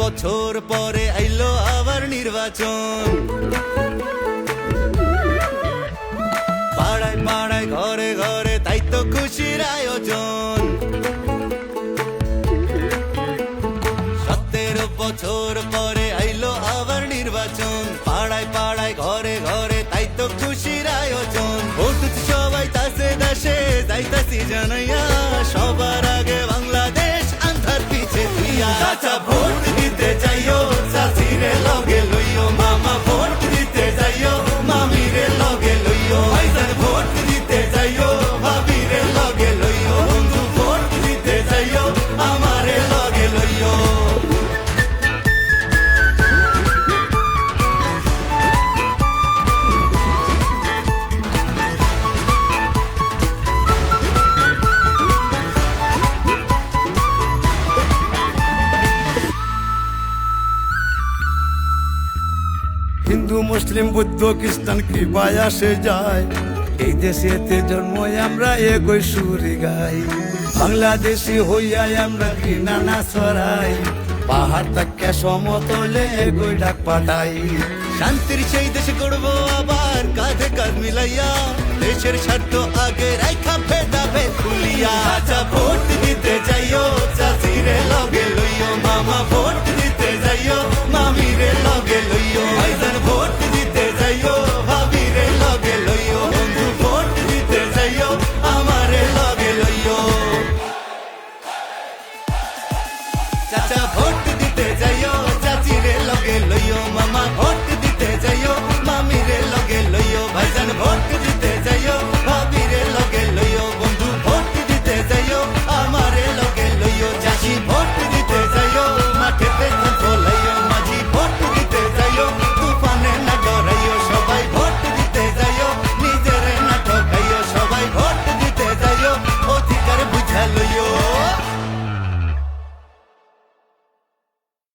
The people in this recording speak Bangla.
বছর পরে আইলো আবার নির্বাচন। পাড়ায় পাড়ায়, ঘরে ঘরে তাই তো খুশির আয়োজন। সতেরো বছর পরে আইলো আবার নির্বাচন। পাড়ায় পাড়ায়, ঘরে ঘরে তাই তো খুশির আয়োজন। ভোট সবাই তাসে দেশে যাইতাছি জানাইয়া। সবার আগে বাংলাদেশ আন্ধার পিছে তুইয়া হিন্দু, মুসলিম, বৌদ্ধ, খ্রিস্টান কি আসে যায়। এই দেশেতে জন্ম আমরা একই সুরে গাই। বাংলাদেশি হইয়া আমরা কি নানা ছড়াই। পাহাড় তাকে সমতলে একই ডাক পাঠাই শান্তির সেই দেশে করব আবার, কাঁধে কাঁধ মিলাইয়া। দেশের স্বার্থ আগে রাইখা ভেদ খুলিয়া। আচ্ছা ভোট দিতে যাইও, চাষিরে লগে লইও। মামা, ভোট দিতে যাইও, মামিরে লগে লইও।